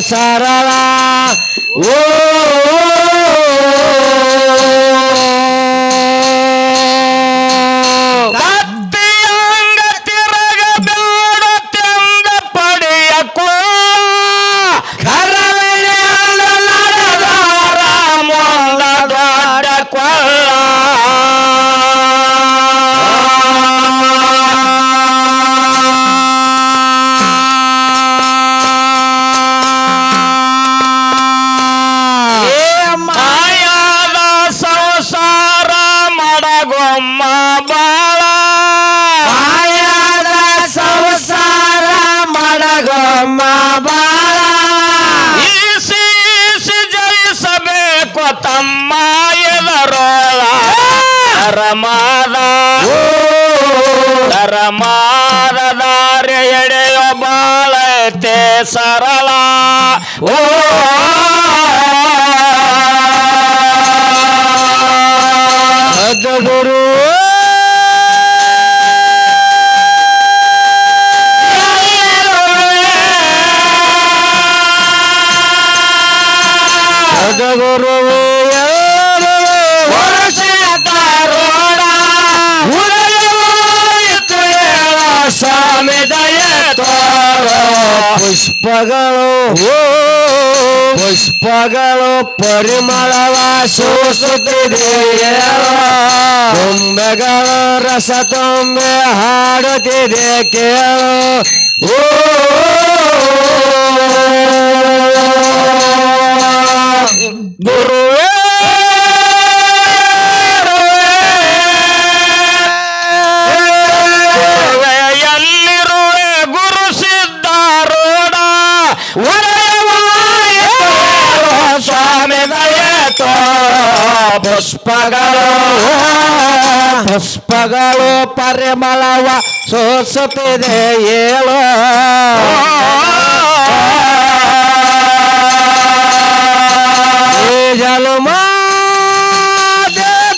ಸರಳ. ಓ ಮಡಗೊಮ್ಮ ಬಾಳ ಮಾಯದ ಸಂಸಾರ ಮಡಗೊಮ್ಮ ಬಾಳ. ಈಸಿ ಈಸಿ ಜಯಿಸಬೇಕು ತಮ್ಮ ಎದರೋಳ ರಮಾದ ಧರ್ಮದ ದಾರಿ ಎಡೆಯೋ ಬಾಳತೆ ಸರಳ. ಓ. ಗುರು ಸ್ವಾಮಿ ದಯ ಪುಷ್ಪಗಳು ಪುಷ್ಪಗಳು ಪರಿಮಳವ ಸೂಸುತ್ತಿದೆ ಗೊಂಬೆಗಳು ರಸ ತುಂಬೆ ಹಾಡುತ್ತಿದೆ ಕೇಳು ಓ ಪರಿಮಳವ ಸೂಸುತ್ತಿದೆ ಏಳು. ಜಲಮ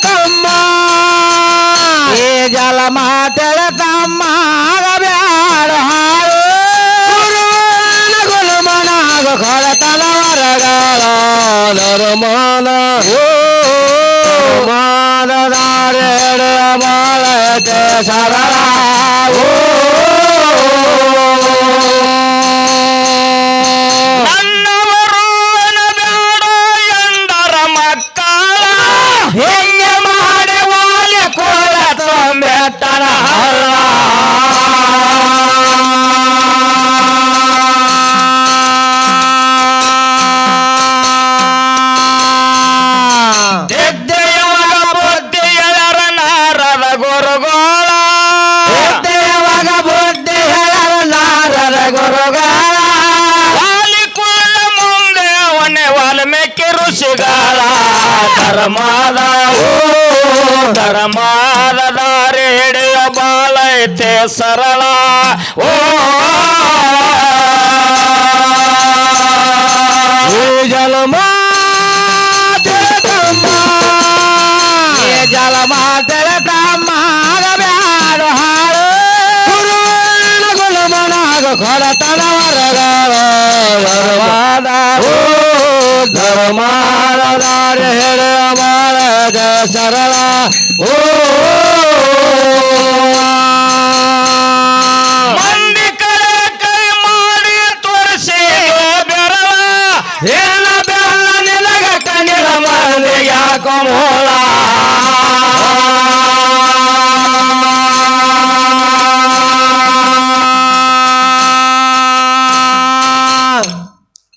ತಮ್ಮ ಈ ಜಲಮ ತಮ್ಮ ಬ್ಯಾಡ ಗುರುಮನಾಗ ಕೊಳತನ ವರಗಳ ಧರ್ಮದ ಬಾಳತೆ ಸರಳ ಓ ಜಲಮ ಜಲಮ ತಮ್ಮ ಬ್ಯಾಡ ಹಾಳು ಗುರುವಿನ ಗುಲಮನಾಗ ಕೊಡತನ ವರಗಳ ಓ ಧರ್ಮದ ದಾರಿ ಹೇಳುವ ಸರಳ ಓ ಎಲ್ಲ ಬೆಲ್ಲ ನಿನಗ ಕಣ್ಣಿನ ಮಂದಿಗೆ ಯಾಕೋ ಮೂಲ?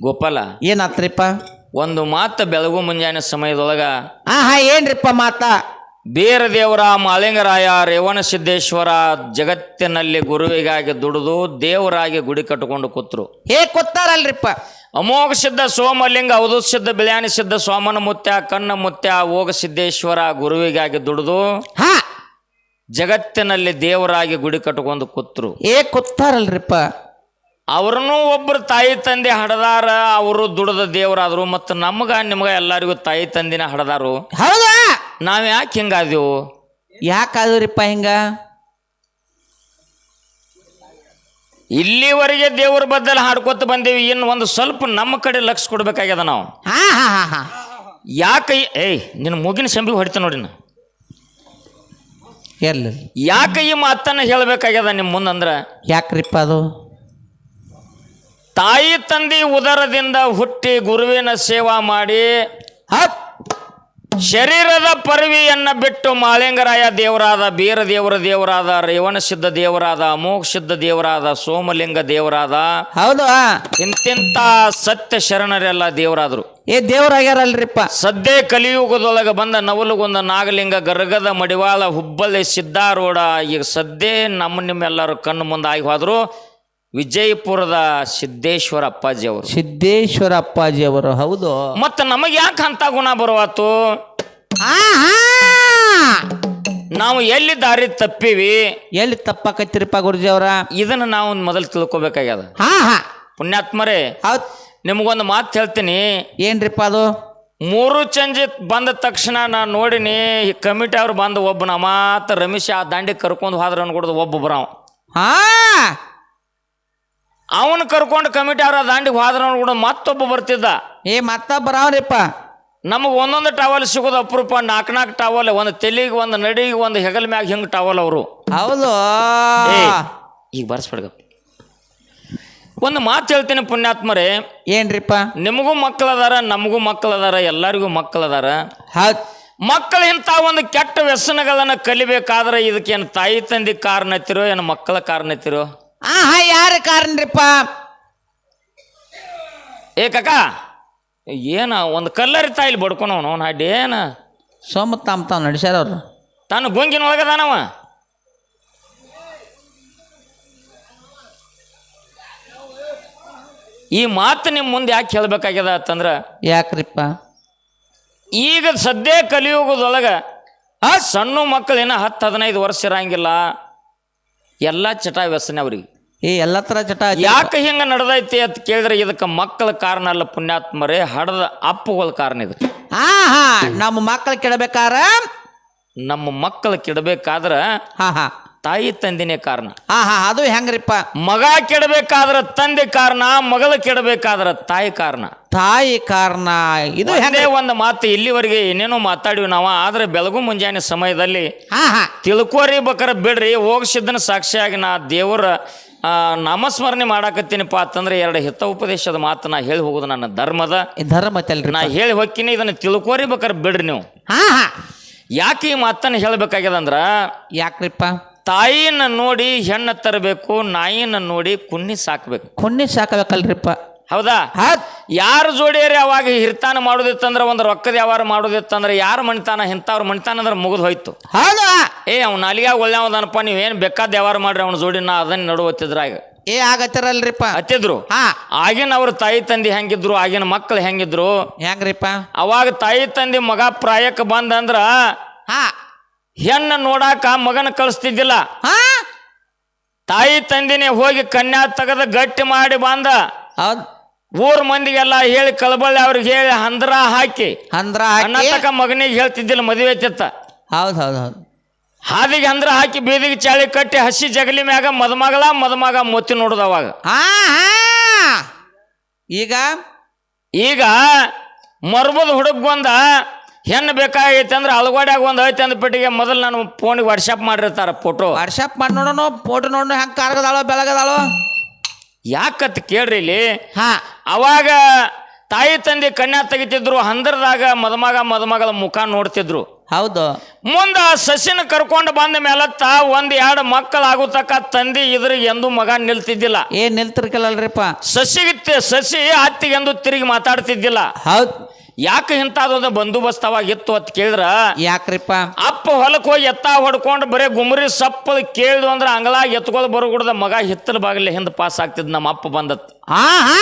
ಗೋಪಾಲ ಏನಾತ್ರಿಪ್ಪ? ಒಂದು ಮಾತು ಬೆಳಗು ಮುಂಜಾನೆ ಸಮಯದೊಳಗ ಹಾ ಹಾ ಏನ್ರಿಪ್ಪ ಮಾತ? ಬೀರ ದೇವರ ಮಾಲಿಂಗರಾಯ ರೇವಣ ಸಿದ್ದೇಶ್ವರ ಜಗತ್ತಿನಲ್ಲಿ ಗುರುವಿಗಾಗಿ ದುಡಿದು ದೇವರಾಗಿ ಗುಡಿ ಕಟ್ಟಿಕೊಂಡು ಕೂತ್ರು. ಹೇ ಕೂತಾರಲ್ರಿಪ್ಪ ಅಮೋಘ ಸಿದ್ಧ ಸೋಮಲಿಂಗ ಅವಧೂತ ಸಿದ್ಧ ಬಿಳ್ಯಾನಿ ಸಿದ್ಧ ಸೋಮನ ಮುತ್ಯ ಕಣ್ಣ ಮುತ್ಯ ಓಗ ಸಿದ್ದೇಶ್ವರ ಗುರುವಿಗಾಗಿ ದುಡಿದು ಹಾ. ಜಗತ್ತಿನಲ್ಲಿ ದೇವರಾಗಿ ಗುಡಿ ಕಟ್ಕೊಂಡು ಕೂತ್ರು. ಏ ಕೂತಾರಲ್ರಿಪ್ಪ. ಅವ್ರನ್ನೂ ಒಬ್ಬರು ತಾಯಿ ತಂದೆ ಹಡದಾರ ಅವರು ದುಡದ ದೇವರಾದ್ರು ಮತ್ತು ನಮ್ಗ ನಿಮ್ಗ ಎಲ್ಲರಿಗೂ ತಾಯಿ ತಂದಿನ ಹಡದಾರು. ಹೌದಾ? ನಾವ್ ಯಾಕೆ ಹಿಂಗಾದೆವು ಯಾಕಾದ್ರಿಪ್ಪ ಹಿಂಗ? ಇಲ್ಲಿವರೆಗೆ ದೇವ್ರ ಬದ್ದಲ್ ಹಾಡ್ಕೊತ ಬಂದೇವಿ. ಇನ್ನು ಒಂದು ಸ್ವಲ್ಪ ನಮ್ಮ ಕಡೆ ಲಕ್ಷ ಕೊಡ್ಬೇಕಾಗ್ಯದ ನಾವು. ಹಾ ಹಾ ಹಾ ಹಾ. ಯಾಕೆ ಏಯ್ ನಿನ್ನ ಮೂಗಿನ ಸಂಬಿ ಹೊಡಿತ ನೋಡಿ ನಾ. ಎಲ್ಲಿ? ಯಾಕೆ ಈ ಮಾತನ್ನ ಹೇಳ್ಬೇಕಾಗ್ಯದ ನಿಮ್ಮ ಮುಂದಂದ್ರ ಯಾಕ್ರಿಪ್ಪ ಅದು? ತಾಯಿ ತಂದೆ ಉದರದಿಂದ ಹುಟ್ಟಿ ಗುರುವಿನ ಸೇವಾ ಮಾಡಿ ಹೌದ್ ಶರೀರದ ಪರವಿಯನ್ನು ಬಿಟ್ಟು ಮಾಳಿಂಗರಾಯ ದೇವರಾದ ಬೀರ ದೇವರ ದೇವರಾದ ರೇವಣ ಸಿದ್ಧ ದೇವರಾದ ಅಮೋಘ ಸಿದ್ಧ ದೇವರಾದ ಸೋಮಲಿಂಗ ದೇವರಾದ ಹೌದು ಇಂತಿಂತ ಸತ್ಯ ಶರಣರೆಲ್ಲ ದೇವರಾದ್ರು. ಏ ದೇವರಾಗ್ಯಾರಲ್ರಿಪ್ಪ ಸದ್ಯ ಕಲಿಯುಗದೊಳಗೆ ಬಂದ ನವಲುಗೊಂದ ನಾಗಲಿಂಗ ಗರ್ಗದ ಮಡಿವಾಳ ಹುಬ್ಬಳ್ಳಿ ಸಿದ್ಧಾರೂಢ ಈಗ ಸದ್ಯ ನಮ್ಮ ನಿಮ್ಮೆಲ್ಲರೂ ಕಣ್ಣು ಮುಂದೆ ಆಗಿ ಹೋದ್ರು. ವಿಜಯಪುರದ ಸಿದ್ದೇಶ್ವರ ಅಪ್ಪಾಜಿ ಅವರು ಸಿದ್ದೇಶ್ವರ ಅಪ್ಪಾಜಿ ಅವರು ಹೌದು. ಮತ್ತೆ ನಮಗೆ ಯಾಕೆ ಅಂತ ಗುಣ ಬರುವಾತು? ನಾವು ಎಲ್ಲಿ ದಾರಿ ತಪ್ಪಿವಿ? ಎಲ್ಲಿ ತಪ್ಪಾಕತ್ತಿರಪ್ಪ ಗುರುಜಿ ಅವರ? ಇದನ್ನ ನಾವು ಮೊದಲು ತಿಳ್ಕೊಬೇಕಾಗ್ಯದ. ಹಾ ಹಾ ಪುಣ್ಯಾತ್ಮರೇ ಹೌದ್. ನಿಮಗೊಂದು ಮಾತು ಹೇಳ್ತೀನಿ. ಏನ್ರಿಪ್ಪ ಅದು? ಮೂರು ಚಂಜಿ ಬಂದ ತಕ್ಷಣ ನಾನು ನೋಡಿನಿ ಈ ಕಮಿಟಿ ಅವ್ರು ಬಂದು ಒಬ್ಬನ ಮಾತ್ರ ರಮೇಶ್ ಆ ದಾಂಡಿ ಕರ್ಕೊಂಡು ಹೋದ್ರ ಅನ್ಕೊಡ್ದು ಒಬ್ಬ ಬರಾವ ಹಾ! ಅವನು ಕರ್ಕೊಂಡು ಕಮಿಟಿ ಅವ್ರ ಆ ದಾಂಡಿಗೆ ಹೋದ್ರ ಕೂಡ ಮತ್ತೊಬ್ಬ ಬರ್ತಿದ್ದ. ಏ ಮತ್ತ ಬರಾವ್ರಿಪ್ಪ ನಮಗೆ ಒಂದೊಂದು ಟವಲ್ ಸಿಗೋದು ಅಪರೂಪ ನಾಲ್ಕು ನಾಲ್ಕು ಟವಲ್ ಒಂದು ತೆಲಿಗೆ ಒಂದು ನಡಿಗೆ ಒಂದು ಹೆಗಲ್ ಮ್ಯಾಗ ಹಿಂಗೆ ಟವಲ್ ಅವರು. ಹೌದು. ಈಗ ಬರ್ಸ್ಬಿಡ್ಗ ಒಂದು ಮಾತು ಹೇಳ್ತೀನಿ ಪುಣ್ಯಾತ್ಮರೇ. ಏನ್ರಿಪ್ಪ? ನಿಮಗೂ ಮಕ್ಕಳದಾರ ನಮಗೂ ಮಕ್ಕಳದಾರ ಎಲ್ಲರಿಗೂ ಮಕ್ಕಳು ಅದಾರ. ಮಕ್ಕಳು ಇಂಥ ಒಂದು ಕೆಟ್ಟ ವ್ಯಸನಗಳನ್ನು ಕಲಿಬೇಕಾದ್ರೆ ಇದಕ್ಕೆ ಏನು ತಾಯಿ ತಂದೆ ಕಾರಣ ಐತಿರೋ ಏನು ಮಕ್ಕಳ ಕಾರಣ ಐತಿರೋ ಹಾ ಯಾರ ರೀಪ್ಪ ಏ ಕಕ್ಕ ಏನ ಒಂದು ಕಲ್ಲರಿ ತಾಯಿಲಿ ಬಡ್ಕೊನವನು ಅವ್ನು ಅಡ್ಡಿ ಏನ? ಸೋಮ ತಾಮ್ ತಾವ್ ನಡ್ಸ್ಯಾರ ಅವರು ತಾನು ಗುಂಗಿನ ಒಳಗದಾನವ ಈ ಮಾತು ನಿಮ್ಮ ಮುಂದೆ ಯಾಕೆ ಹೇಳ್ಬೇಕಾಗ್ಯದ ಅಂತಂದ್ರೆ ಯಾಕ್ರಿಪ್ಪ? ಈಗ ಸದ್ಯ ಕಲಿಯುಗದೊಳಗೆ ಆ ಸಣ್ಣ ಮಕ್ಕಳು ಏನೋ ಹತ್ತು ಹದಿನೈದು ವರ್ಷ ಇರಂಗಿಲ್ಲ ಎಲ್ಲ ಚಟ ವ್ಯಸನೆ ಅವ್ರಿಗೆ. ಏ ಎಲ್ಲ ಥರ ಚಟ ಯಾಕೆ ಹಿಂಗೆ ನಡೆದೈತಿ ಅಂತ ಕೇಳಿದ್ರೆ ಇದಕ್ಕೆ ಮಕ್ಕಳ ಕಾರಣ ಅಲ್ಲ ಪುಣ್ಯಾತ್ಮರೇ ಹಡದ ಅಪ್ಪುಗಳ ಕಾರಣ ಇದು. ಹಾ ಹಾ ನಮ್ಮ ಮಕ್ಕಳು ಕೆಡಬೇಕಾರ? ನಮ್ಮ ಮಕ್ಕಳು ಕೆಡಬೇಕಾದ್ರೆ ಹಾ ಹಾ. ತಾಯಿ ತಂದಿನೇ ಕಾರಣ. ಹಾ ಹಾ ಅದು ಹೆಂಗ್ರಿಪ್ಪ? ಮಗ ಕೆಡಬೇಕಾದ್ರೆ ತಂದೆ ಕಾರಣ ಮಗಳು ಕೆಡಬೇಕಾದ್ರೆ ತಾಯಿ ಕಾರಣ. ತಾಯಿ ಕಾರಣ ಇದು ಹೆಂಗೆ ಒಂದು ಮಾತು ಇಲ್ಲಿವರೆಗೆ ಏನೇನೋ ಮಾತಾಡಿವಿ ನಾವು ಆದ್ರೆ ಬೆಳಗು ಮುಂಜಾನೆ ಸಮಯದಲ್ಲಿ ಹಾ ಹಾ. ತಿಳ್ಕೋರಿ ಬೇಕಾರ ಬಿಡ್ರಿ ಹೋಗ್ಸಿದ್ದನ ಸಾಕ್ಷಿಯಾಗಿ ನಾ ದೇವರ ನಾಮಸ್ಮರಣೆ ಮಾಡಾಕತ್ತೀನಿಪ್ಪ ಅಂತಂದ್ರೆ ಎರಡು ಹಿತ ಉಪದೇಶದ ಮಾತು ನಾ ಹೇಳಿ ಹೋಗೋದು ನನ್ನ ಧರ್ಮದ. ಧರ್ಮ ನಾ ಹೇಳಿ ಹೋಗ್ತೀನಿ ಇದನ್ನ ತಿಳ್ಕೋರಿ ಬೇಕಾರೆ ಬಿಡ್ರಿ ನೀವು. ಹಾ ಹಾ. ಯಾಕೆ ಈ ಮಾತನ್ನು ಹೇಳ್ಬೇಕಾಗ್ಯದ ಅಂದ್ರ ಯಾಕ್ರಿಪ್ಪ? ತಾಯಿನ ನೋಡಿ ಹೆಣ್ಣ ತರಬೇಕು ನಾಯಿನ ನೋಡಿ ಕುನ್ನಿ ಸಾಕ್ಬೇಕು. ಕುನ್ನಿ ಸಾಕಬೇಕಲ್ರಿಪ್ಪ. ಹೌದಾ? ಯಾರು ಯಾರ ಜೋಡಿಯರಿ ಅವಾಗ ಹಿರ್ತಾನ ಮಾಡೋದಿತ್ತಂದ್ರೆ ಒಂದು ರೊಕ್ಕದ ವ್ಯವಹಾರ ಮಾಡೋದಿತ್ತಂದ್ರೆ ಯಾರು ಮಣಿತಾನ ಇಂಥವ್ರು ಮಣಿತಾನ ಅಂದ್ರೆ ಮುಗಿದು ಹೋಯ್ತು. ಹೌದಾ? ಏ ಅವ್ನ ಅಲ್ಲಿಗೆ ಒಳ್ಳೆಯವದನಪ್ಪ ಏನು ಬೇಕಾದ ವ್ಯವಹಾರ ಮಾಡ್ರಿ ಅವ್ನ ಜೋಡಿ ನಾ ಅದನ್ನ ನಡುವತ್ತಿದ್ರಾಗ. ಏ ಆಗತ್ತಿರಲ್ರಿಪ್ಪ. ಹತ್ತಿದ್ರು ಹಾ. ಆಗಿನ ಅವ್ರ ತಾಯಿ ತಂದೆ ಹೆಂಗಿದ್ರು ಆಗಿನ ಮಕ್ಕಳು ಹೆಂಗಿದ್ರು ಹೆಂಗ್ರಿಪ್ಪ? ಅವಾಗ ತಾಯಿ ತಂದೆ ಮಗ ಪ್ರಾಯಕ್ಕೆ ಬಂದಂದ್ರ ಹಾ. ಹೆಣ್ಣ ನೋಡಾಕ ಮಗನ ಕಳಿಸ್ತಿದ್ದಿಲ್ಲ. ಹಾ. ತಾಯಿ ತಂದಿನೇ ಹೋಗಿ ಕನ್ಯಾ ತೆಗೆದ ಗಟ್ಟಿ ಮಾಡಿ ಬಂದ. ಹೌದ್. ಊರ್ ಮಂದಿಗೆಲ್ಲ ಹೇಳಿ ಕಳಬಳ್ಳಿ ಅವ್ರಿಗೆ ಹೇಳಿ ಹಂದ್ರ ಹಾಕಿ. ಹಂದ್ರ ತಕ್ಕ ಮಗನಿಗೆ ಹೇಳ್ತಿದ್ದಿಲ್ಲ ಮದುವೆ ತಿತ್ತ. ಹೌದು ಹೌದು ಹೌದು. ಹಾದಿಗೆ ಹಂದ್ರ ಹಾಕಿ ಬೀದಿಗೆ ಚಾಳಿ ಕಟ್ಟಿ ಹಸಿ ಜಗಲಿ ಮ್ಯಾಗ ಮದಮಗಳ ಮದುಮಗ ಮೊತ್ತಿ ನೋಡುದು ಅವಾಗ. ಈಗ? ಈಗ ಮರ್ಬದ ಹುಡುಗೊಂದ ಹೆಣ್ಣು ಬೇಕಾಗೈತೆ ಅಂದ್ರೆ ಅಳಗೋಡ್ಯಾಗ ಒಂದು ಐತೆ ಅಂದ ಪೆಟ್ಟಿಗೆ ಮೊದಲು ನಾನು ಫೋನಿಗೆ ವಾಟ್ಸಪ್ ಮಾಡಿರ್ತಾರ ಫೋಟೋ ವಾಟ್ಸಪ್ ಮಾಡಿ ನೋಡೋಣ ಫೋಟೋ ನೋಡೋಣ ಹೆಂಗೆ ಕಾರ್ಗದಾಳೋ ಬೆಳಗದಾಳೋ? ಯಾಕತ್ ಕೇಳ್ರಿ ಇಲ್ಲಿ? ಹಾ. ಅವಾಗ ತಾಯಿ ತಂದೆ ಕಣ್ಣ ತೆಗಿತಿದ್ರು ಹಂದರದಾಗ ಮದಮಗ ಮದಮಗಳ ಮುಖ ನೋಡ್ತಿದ್ರು. ಹೌದು. ಮುಂದ ಸಸಿನ ಕರ್ಕೊಂಡು ಬಂದ ಮೇಲತ್ತ ಒಂದ್ ಎರಡು ಮಕ್ಕಳು ಆಗುತಕ್ಕ ತಂದಿ ಇದ್ರ ಎಂದು ಮಗ ನಿಲ್ತಿದ್ದಿಲ್ಲ. ಏನ್ ನಿಲ್ತಿರ್ಕಲ್ಲಲ್ರಿಪ್ಪ? ಸಸಿಗೆ ತಿ- ಸಸಿ ಅತ್ತಿಗೆಂದು ತಿರುಗಿ ಮಾತಾಡ್ತಿದ್ದಿಲ್ಲ. ಹೌದ್. ಯಾಕೆ ಇಂಥದೊಂದು ಬಂದೋಬಸ್ತವಾಗಿತ್ತು ಅಂತ ಕೇಳಿದ್ರ? ಯಾಕ್ರಿಪ್ಪ? ಅಪ್ಪ ಹೊಲಕ್ಕೆ ಹೋಗಿ ಎತ್ತ ಹೊಡ್ಕೊಂಡು ಬರೀ ಗುಮರಿ ಸಪ್ಪದ ಕೇಳಿದ್ವು ಅಂದ್ರೆ ಅಂಗಳ ಎತ್ಕೊಳ್ ಬರಗುಡ್ದ ಮಗ ಹಿತ್ತಲ ಬಾಗಿಲ ಹಿಂದೆ ಪಾಸ್ ಆಗ್ತಿದ್ ನಮ್ಮ ಅಪ್ಪ ಬಂದತ್. ಹಾ ಹಾ!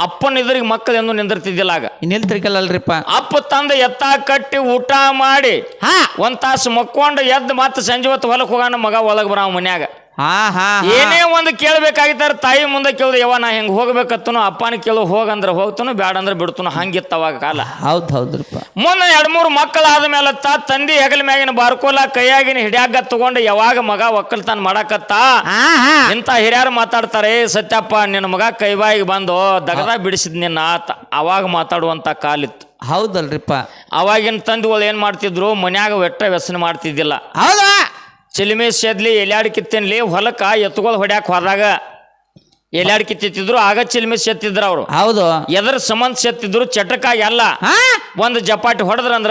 ಅಪ್ಪನ ಇದ್ರಿಗೆ ಮಕ್ಕಳು ಎಂದು ನಿಂದಿರ್ತಿದ್ದಿಲ್ಲ ಆಗ. ನಿಲ್ತಿರ್ಕಲ್ಲಲ್ರಿಪ್ಪ ಅಪ್ಪ ತಂದ ಎತ್ತ ಕಟ್ಟಿ ಊಟ ಮಾಡಿ ಹಾ! ಒಂದ್ ತಾಸು ಮಕ್ಕೊಂಡು ಎದ್ದು ಮತ್ತೆ ಸಂಜೆ ಹೊತ್ತು ಹೊಲಕ್ಕೆ ಹೋಗೋಣ ಮಗ ಒಳಗೆ ಬರ ಮನ್ಯಾಗ. ಹಾ ಹಾ ಏನೇ ಒಂದು ಕೇಳ್ಬೇಕಾಗಿತ್ತಾರ ತಾಯಿ ಮುಂದೆ ಕೇಳಿದ್ರೆ ಯಾವ ನಾ ಹೆಂಗ್ ಹೋಗ್ಬೇಕತ್ತನು ಅಪ್ಪನ ಕೇಳು ಹೋಗಂದ್ರೆ ಹೋಗ್ತನು ಬ್ಯಾಡ ಅಂದ್ರೆ ಬಿಡ್ತನು ಹಂಗಿತ್ತು ಅವಾಗ ಕಾಲ. ಹೌದ್ ಹೌದ್ರಪ್ಪ. ಮುಂದೆ ಎರಡು ಮೂರು ಮಕ್ಕಳಾದ ಮೇಲೆ ತಾ ತಂದಿ ಹೆಗಲ ಮ್ಯಾಗಿನ ಬಾರ್ಕೋಲ ಕೈಯಾಗಿನ ಹಿಡಿಯಾಗ ತಗೊಂಡು ಯಾವಾಗ ಮಗ ಒಕ್ಕಲ್ತನ ಮಾಡಾಕತ್ತ? ಇಂತ ಹಿರಿಯಾರು ಇಂಥ ಹಿರಿಯರು ಮಾತಾಡ್ತಾರೆ "ಏ ಸತ್ಯಪ್ಪ ನಿನ್ನ ಮಗ ಕೈಬಾಯಿಗೆ ಬಂದು ದಗದ ಬಿಡಿಸಿದ್ ನಿನ್ನ ಆತ. ಅವಾಗ ಮಾತಾಡುವಂತ ಕಾಲಿತ್ತು ಹೌದಲ್ರಿಪ್ಪ. ಅವಾಗಿನ ತಂದಿಗಳು ಏನ್ ಮಾಡ್ತಿದ್ರು ಮನ್ಯಾಗ ವೆಟ್ಟ ವ್ಯಸನ ಮಾಡ್ತಿದ್ದಿಲ್ಲ. ಹೌದಾ? ಚಿಲಿಮೆ ಸೆದ್ಲಿ ಎಲ್ಯಾಡ್ ಕಿತ್ತೇನ್ಲಿ ಹೊಲಕ್ಕ ಎತ್ತುಗಳು ಹೊಡ್ಯಾಕ ಹೋದಾಗ ಎಲ್ಯಾಡ್ ಕಿತ್ತಿದ್ರು ಆಗ ಚಿಲ್ಮೆ ಸೆತ್ತಿದ್ರು ಅವರು. ಹೌದು. ಎದ್ರ ಸಂಬಂಧ ಸೆತ್ತಿದ್ರು ಚಟಕಾಗಿ ಅಲ್ಲ ಹಾ? ಒಂದು ಜಪಾಟಿ ಹೊಡೆದ್ರಂದ್ರ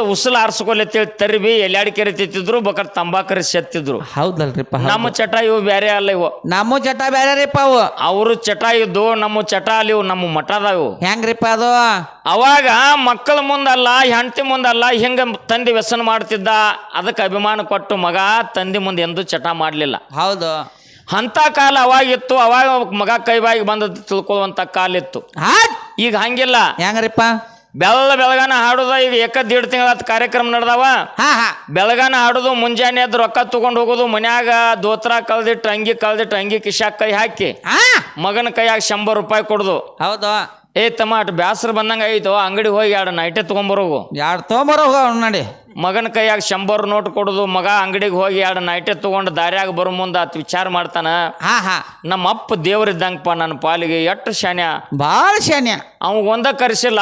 ಉಸಲ್ ಉಸುಲು ತಿಳಿ ತರಿಬಿ ಎಲ್ಯಾಡಿ ಕೆರೆ ತಿತ್ತಿದ್ರು ಬಕರ್ ತಂಬಾಕರಿ ಸೆತ್ತಿದ್ರು. ಹೌದಲ್ರಿಪ್ಪ ಹೌದು. ನಮ್ಮ ಚಟ ಇವು ಬೇರೆ ಅಲ್ಲ ಇವು. ನಮ್ಮ ಚಟ ಬೇರೆ ರೀಪ ಅವು. ಅವರು ಚಟ ಇದ್ದು ನಮ್ಮ ಚಟ ಅಲ್ಲಿ ಇವು ನಮ್ಮ ಮಠದ ಇವು. ಹೆಂಗ್ರಿಪ್ಪ ಅದು? ಅವಾಗ ಮಕ್ಕಳ ಮುಂದಲ್ಲ ಹೆಂಡತಿ ಮುಂದಲ್ಲ ಹಿಂಗ ತಂದೆ ವ್ಯಸನ ಮಾಡ್ತಿದ್ದ ಅದಕ್ಕೆ ಅಭಿಮಾನ ಕೊಟ್ಟು ಮಗ ತಂದೆ ಮುಂದೆ ಎಂದೂ ಚಟ ಮಾಡಲಿಲ್ಲ. ಹೌದು. ಅಂತ ಕಾಲ ಅವಾಗಿತ್ತು ಅವಾಗ ಮಗ ಕೈಬಾಯಿಗೆ ಬಂದದ್ದು ತಿಳ್ಕೊಳ್ಳುವಂಥ ಕಾಲ ಇತ್ತು. ಹಾ ಈಗ ಹಂಗಿಲ್ಲ. ಹೆಂಗ್ರಿಪ್ಪ? ಬೆಲ್ಲ ಬೆಳಗಾನ ಹಾಡುದ ಈಗ ಏಕ ದೀಡ್ ತಿಂಗಳ ಕಾರ್ಯಕ್ರಮ ನಡೆದವ. ಬೆಳಗಾನ ಹಾಡುದು ಮುಂಜಾನೆ ಎದ್ದು ರೊಕ್ಕ ತಗೊಂಡು ಹೋಗೋದು ಮನ್ಯಾಗ ದೋತ್ರ ಕಳ್ದಿಟ್ಟು ಅಂಗಿ ಕಳ್ದಿಟ್ಟು ಅಂಗಿ ಕಿಶಾಕ್ ಕೈ ಹಾಕಿ. ಮಗನ ಕೈಯಾಗ ಶಂಬರ್ ರೂಪಾಯಿ ಕೊಡುದು. ಹೌದು. ಏ ತಮ್ಮ ಅಟ್ ಬ್ಯಾಸರ ಬಂದಂಗ ಆಯ್ತು ಅಂಗಡಿ ಹೋಗಿ ಎರಡು ನೈಟೆ ತಗೊಂಬರೋಗು. ಎರಡು ತೊಗೊಂಬರೋ ಅವ್ನು ನೋಡಿ. ಮಗನ ಕೈಯಾಗ ಶಂಬರ್ ನೋಟ್ ಕೊಡುದು ಮಗ ಅಂಗಡಿಗೆ ಹೋಗಿ ಎರಡು ನೈಟೆ ತಗೊಂಡು ದಾರ್ಯಾಗ ಬರೋ ಮುಂದ ಅತ್ ವಿಚಾರ ಮಾಡ್ತಾನ. ಹಾ ಹಾ. ನಮ್ಮ ಅಪ್ಪ ದೇವ್ರಿದ್ದಂಗಪ್ಪ ನನ್ನ ಪಾಲಿಗೆ ಎಷ್ಟು ಶಾನ್ಯ. ಭಾಳ ಶಾನ್ಯ. ಅವಂದ ಕರ್ಸಿಲ್ಲ.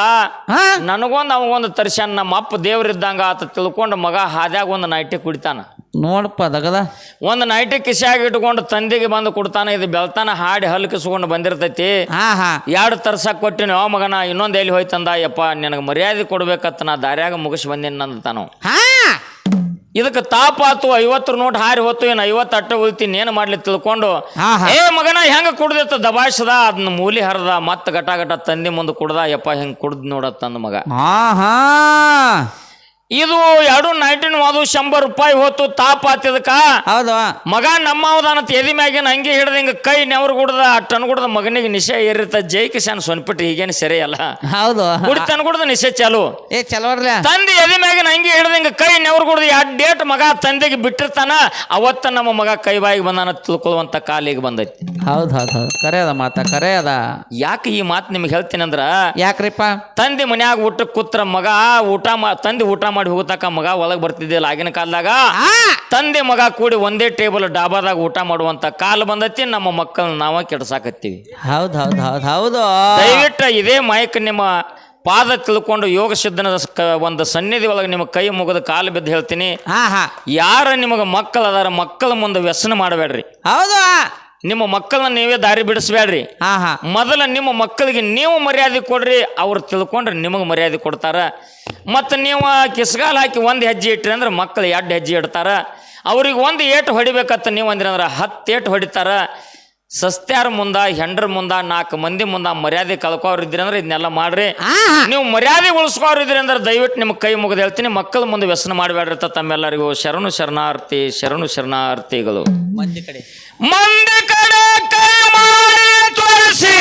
ಹಾ. ನನಗೊಂದು ಅವಗೊಂದು ತರ್ಸ್ಯಾನ ನಮ್ಮ ಅಪ್ಪ ದೇವ್ರಿದ್ದಂಗ ಆತ ತಿಳ್ಕೊಂಡು ಮಗ ಹಾದ್ಯಾಗ ಒಂದು ನೈಟೆ ಕುಡಿತಾನ. ನೋಡಪ್ಪ ದಗದ ಒಂದು ನೈಟಿ ಕಿಸಿಯಾಗಿ ಇಟ್ಕೊಂಡು ತಂದೆಗೆ ಬಂದು ಕೊಡ್ತಾನೆ ಇದು ಬೆಳ್ತಾನ ಹಾಡಿ ಹಲ್ಕಿಸ್ಕೊಂಡು ಬಂದಿರ್ತೈತಿ. ಹಾ ಹಾ. ಎರಡು ತರ್ಸಕ್ ಕೊಟ್ಟಿನಿ ಯಾವ ಮಗನ ಇನ್ನೊಂದು ಎಲ್ಲಿ ಹೋಯ್ತಂದ ಯಪ್ಪ ನಿನಗೆ ಮರ್ಯಾದೆ ಕೊಡ್ಬೇಕತ್ತ ನಾ ದಾರ್ಯಾಗ ಮುಗಿಸಿ ಬಂದಿನಿ ತಾನು ಹಾ. ಇದಕ್ಕೆ ತಾಪಾತು ಐವತ್ತು ನೋಟ್ ಹಾರಿ ಹೊತ್ತು ಏನು ಐವತ್ತು ಅಟ್ಟ ಉಳಿತೀನಿ ಏನು ಮಾಡ್ಲಿ ತಿಳ್ಕೊಂಡು ಹಾ, ಹಾ. ಏ ಮಗನ ಹೆಂಗ ಕುಡ್ದಿತ್ತ ದಬಾಯಿಸದ ಅದನ್ನ ಮೂಲಿ ಹರದ ಮತ್ತೆ ಗಟ ಗಟ ತಂದಿ ಮುಂದೆ ಕುಡ್ದ ಯಪ್ಪ ಹೆಂಗ್ ಕುಡ್ದ್ ನೋಡತ್ತಂದ ಮಗ. ಹಾ ಹಾ ಇದು ಎರಡು ನೈನ್ಟೀನ್ ಅದು ಶಂಬರ್ ರೂಪಾಯಿ ಹೊತ್ತು ತಾಪಾತಿದಕ್ಕ ಹೌದು. ಮಗ ನಮ್ಮ ಅವದಾನತ್ ಎದಿ ಮ್ಯಾಗಿನ ಹಂಗೆ ಹಿಡ್ದ ಹಿಂಗ ಕೈ ನೆವರ್ ಗುಡ್ದ ಟನ್ ಗುಡ್ದ ಮಗನಿಗೆ ನಿಶೆ ಏರಿತ ಜೈ ಕಿಶಾನ್ ಸೊನ್ಪಿಟ್ಟು ಈಗೇನ್ ಸರಿ ಅಲ್ಲ. ಹೌದು. ಕುಡಿತನ ಗುಡ್ದ ನಿಶೆ ಚಾಲು. ಏ ಚಲವರ್ಲ ತಂದೆ ಎದಿ ಮ್ಯಾಗಿನ ಹಂಗೆ ಹಿಡ್ದ ಹಿಂಗ ಕೈ ನೆವರ್ ಗುಡ್ದ ಎರಡು ಡೇಟ್ ಮಗ ತಂದೆಗೆ ಬಿಟ್ಟಿರ್ತಾನ ಅವತ್ತ ನಮ್ಮ ಮಗ ಕೈ ಬಾಯಿಗೆ ಬಂದಾನ ತಿಳ್ಕೊಳ್ಳುವಂತ ಕಾಲಿಗೆ ಬಂದೈತಿ. ಹೌದು ಹೌದು ಹೌದು. ಕರೆ ಅದ ಮಾತ ಕರೆ ಅದ. ಯಾಕೆ ಈ ಮಾತು ನಿಮ್ಗೆ ಹೇಳ್ತೀನಿ ಅಂದ್ರ ಯಾಕ್ರಿಪ್ಪ? ತಂದೆ ಮನ್ಯಾಗ ಊಟಕ್ಕೆ ಕೂತ್ರ ಮಗ ಊಟ ಮಾ ತಂದೆ ಊಟ ಮಾಡಿ ಹೋಗತಕ್ಕ ಮಗ ಒಳಗೆ ಬರ್ತಿದ್ದಿಲ್ಲ. ಆಗಿನ ಕಾಲದಾಗ ತಂದೆ ಮಗ ಕೂಡಿ ಒಂದೇ ಟೇಬಲ್ ಡಾಬಾದಾಗ ಊಟ ಮಾಡುವಂತ ಕಾಲ ಬಂದತಿ ನಮ್ಮ ಮಕ್ಕಳನ್ನ ನಾವ ಕೆಡ್ಸಾಕತ್ತೀವಿ. ಹೌದು ಹೌದು ಹೌದು ಹೌದು. ದಯವಿಟ್ಟು ಇದೇ ಮೈಕ್ ನಿಮ್ಮ ಪಾದ ತಿಳ್ಕೊಂಡು ಯೋಗ ಸಿದ್ಧನ ಒಂದು ಸನ್ನಿಧಿ ಒಳಗೆ ನಿಮ್ಮ ಕೈ ಮುಗಿದ ಕಾಲು ಬಿದ್ದು ಹೇಳ್ತೀನಿ. ಯಾರ ನಿಮಗೆ ಮಕ್ಕಳು ಅದಾರ ಮಕ್ಕಳ ಮುಂದೆ ವ್ಯಸನ ಮಾಡಬೇಡ್ರಿ. ಹೌದು. ನಿಮ್ಮ ಮಕ್ಕಳನ್ನ ನೀವೇ ದಾರಿ ಬಿಡಿಸ್ಬೇಡ್ರಿ. ಹಾ ಹಾ. ಮೊದಲ ನಿಮ್ಮ ಮಕ್ಕಳಿಗೆ ನೀವು ಮರ್ಯಾದೆ ಕೊಡ್ರಿ ಅವ್ರು ತಿಳ್ಕೊಂಡ್ರೆ ನಿಮಗೆ ಮರ್ಯಾದೆ ಕೊಡ್ತಾರ. ಮತ್ತು ನೀವು ಕಿಸ್ಗಾಲ್ ಹಾಕಿ ಒಂದು ಹೆಜ್ಜೆ ಇಟ್ರಿ ಅಂದ್ರೆ ಮಕ್ಕಳು ಎರಡು ಹೆಜ್ಜೆ ಇಡ್ತಾರ. ಅವ್ರಿಗೆ ಒಂದು ಏಟು ಹೊಡಿಬೇಕತ್ತ ನೀವು ಅಂದ್ರೆ ಅಂದ್ರೆ ಹತ್ತು ಏಟು ಹೊಡಿತಾರ. ಸಸ್ತ್ಯಾರ ಮುಂದ ಹೆಂಡ್ರ ಮುಂದ ನಾಲ್ಕು ಮಂದಿ ಮುಂದ ಮರ್ಯಾದೆ ಕಳ್ಕೋರಿದ್ರಿ ಅಂದ್ರೆ ಇದನ್ನೆಲ್ಲ ಮಾಡ್ರಿ. ನೀವು ಮರ್ಯಾದೆ ಉಳಿಸ್ಕೋರಿದ್ರಿ ಅಂದ್ರೆ ದಯವಿಟ್ಟು ನಿಮ್ಗೆ ಕೈ ಮುಗಿದು ಹೇಳ್ತೀನಿ ಮಕ್ಕಳ ಮುಂದೆ ವ್ಯಸನ ಮಾಡಬೇಡ್ರಿ ತಮ್ಮೆಲ್ಲರಿಗೂ. ಶರಣು ಶರಣಾರ್ಥಿ ಶರಣು ಶರಣಾರ್ಥಿಗಳು. ಮಂದಿ ಕಡೆ. ಮಂದಿ ಕಡೆ ಕೈ ಮಾಡಿ ತೋರಿಸಿ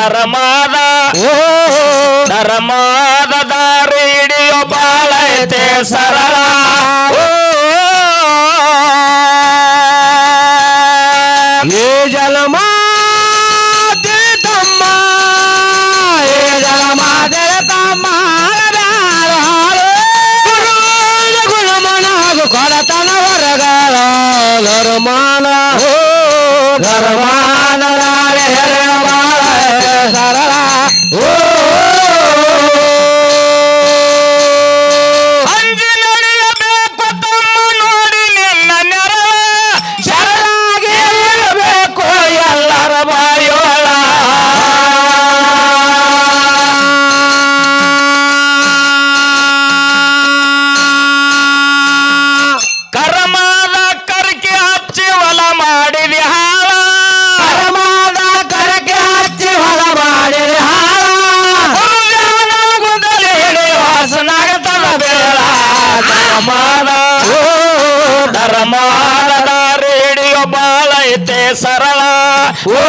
ಧರ್ಮದ ಧರ್ಮದ ದಾರಿ ಹಿಡಿಯೋ ಬಾಳೈತೆ ಸರಳ. ಏ ಜಲಮ ಗರಮಾನ ಓ ಧರ್ಮಾದ ರೇಡಿಯೋ ಬಾಳ ಐತೆ ಸರಳ. ಓ